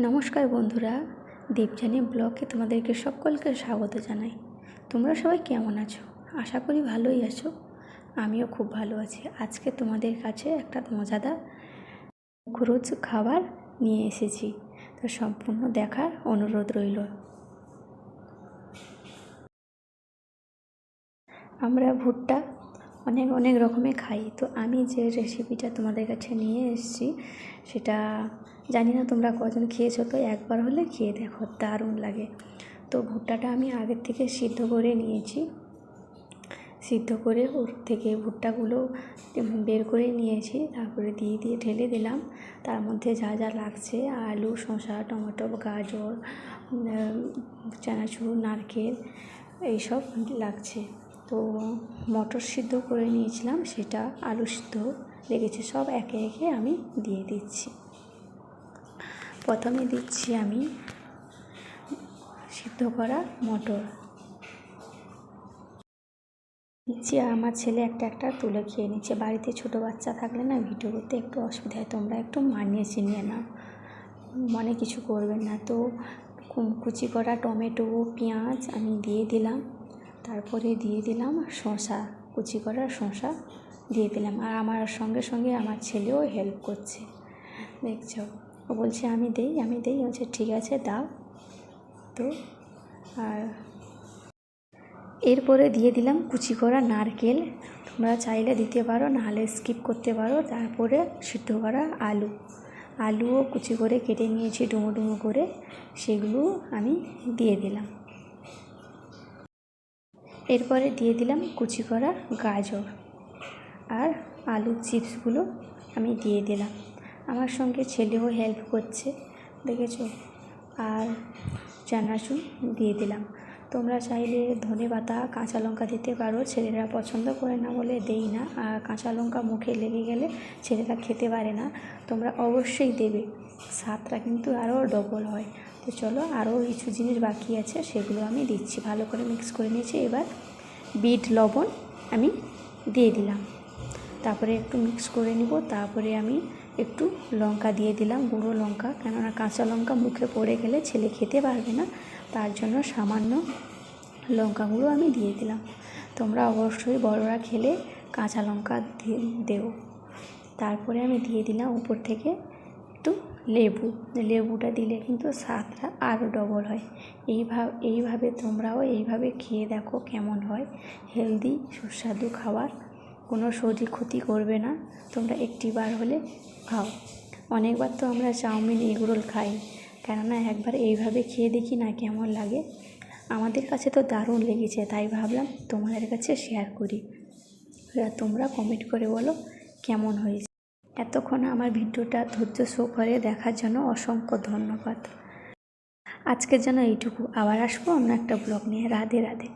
নমস্কার বন্ধুরা দেবযানী ব্লগে তোমাদেরকে সকলকে স্বাগত জানাই। তোমরা সবাই কেমন আছো? আশা করি ভালোই আছো। আমিও খুব ভালো আছি। আজকে তোমাদের কাছে একটা মজাদার মুখরোচ খাবার নিয়ে এসেছি। তো সম্পূর্ণ দেখার অনুরোধ রইল। আমরা ভুট্টা অনেক অনেক রকমের খাই। তো আমি যে রেসিপিটা তোমাদের কাছে নিয়ে এসেছি, সেটা জানি না তোমরা কজন খেয়েছো, তো একবার হলে খেয়ে দেখো, দারুণ লাগে। তো ভুট্টাটা আমি আগের থেকে সিদ্ধ করে নিয়েছি। সিদ্ধ করে ওর থেকে ভুট্টাগুলো বের করে নিয়েছি, তারপরে দিয়ে দিয়ে ঢেলে দিলাম। তার মধ্যে যা যা লাগছে, আলু, শসা, টমেটো, গাজর চানাচুর, নারকেল, এইসব লাগছে। তো মটর সিদ্ধ করে নিয়েছিলাম, সেটা আলু সিদ্ধ লেগেছে, সব একে একে আমি দিয়ে দিচ্ছি। প্রথমে দিচ্ছি আমি সিদ্ধ করা মটর। দিচ্ছি, আমার ছেলে একটা একটা তুলে খেয়ে নিচ্ছে। বাড়িতে ছোট বাচ্চা থাকলে না, ভিডিও করতে একটু অসুবিধা হয়, তোমরা একটু মানিয়ে চিনিয়ে নাও। মনে কিছু করবেন না। তো কুচি করা টমেটো, পেঁয়াজ আমি দিয়ে দিলাম। তারপরে দিয়ে দিলাম শসা, কুচি করা শসা দিয়ে দিলাম। আর আমার সঙ্গে সঙ্গে আমার ছেলেও হেল্প করছে। দেখছ? ও বলছে, আমি দেই আমি দেই। বলছে, ঠিক আছে, দাও। তো আর এরপরে দিয়ে দিলাম কুচি করা নারকেল। তোমরা চাইলে দিতে পারো, নাহলে স্কিপ করতে পারো। তারপরে সিদ্ধ করা আলু। আলুও কুচি করে কেটে নিয়েছি, ডুমো ডুমো করে। সেগুলো আমি দিয়ে দিলাম। এরপরে দিয়ে দিলাম কুচি করা গাজর আর আলুর চিপসগুলো আমি দিয়ে দিলাম। আমার সঙ্গে ছেলেও হেল্প করছে, দেখেছ? আর চানাচুর দিয়ে দিলাম। তোমরা চাইলে ধনে পাতা, কাঁচা লঙ্কা দিতে পারো। ছেলেরা পছন্দ করে না বলে দেই না। আর কাঁচা লঙ্কা মুখে লেগে গেলে ছেলেরা খেতে পারে না। তোমরা অবশ্যই দেবে। স্বাদটা কিন্তু আরও ডবল হয়। তো চলো আরও কিছু জিনিস বাকি আছে, সেগুলো আমি দিচ্ছি। ভালো করে মিক্স করে নিয়েছি। এবার বিট, লবণ আমি দিয়ে দিলাম। তারপরে একটু মিক্স করে নিব, তারপরে আমি একটু লঙ্কা দিয়ে দিলাম, গুঁড়ো লঙ্কা। কেননা কাঁচা লঙ্কা মুখে পড়ে গেলে ছেলে খেতে পারবে না, তার জন্য সামান্য লঙ্কা গুঁড়ো আমি দিয়ে দিলাম। তোমরা অবশ্যই বড়রা খেলে কাঁচা লঙ্কা দেও। তারপরে আমি দিয়ে দিলাম উপর থেকে একটু লেবু। লেবুটা দিলে কিন্তু স্বাদটা আরও ডবল হয়। এইভাবে এইভাবে তোমরাও এইভাবে খেয়ে দেখো কেমন হয়। হেলদি সুস্বাদু খাবার। কোনো শরীর ক্ষতি করবে না। তোমরা একটিবার হলে খাও। অনেকবার তো আমরা চাউমিন, এগরোল খাই। কেননা একবার এইভাবে খেয়ে দেখি না কেমন লাগে। আমাদের কাছে তো দারুণ লেগেছে, তাই ভাবলাম তোমাদের কাছে শেয়ার করি। তোমরা কমেন্ট করে বলো কেমন হয়েছে। এতক্ষণ আমার ভিডিওটা ধৈর্য সহকারে দেখার জন্য অসংখ্য ধন্যবাদ। আজকের জন্য এইটুকু। আবার আসব অন্য একটা ব্লগ নিয়ে। রাধে রাধে।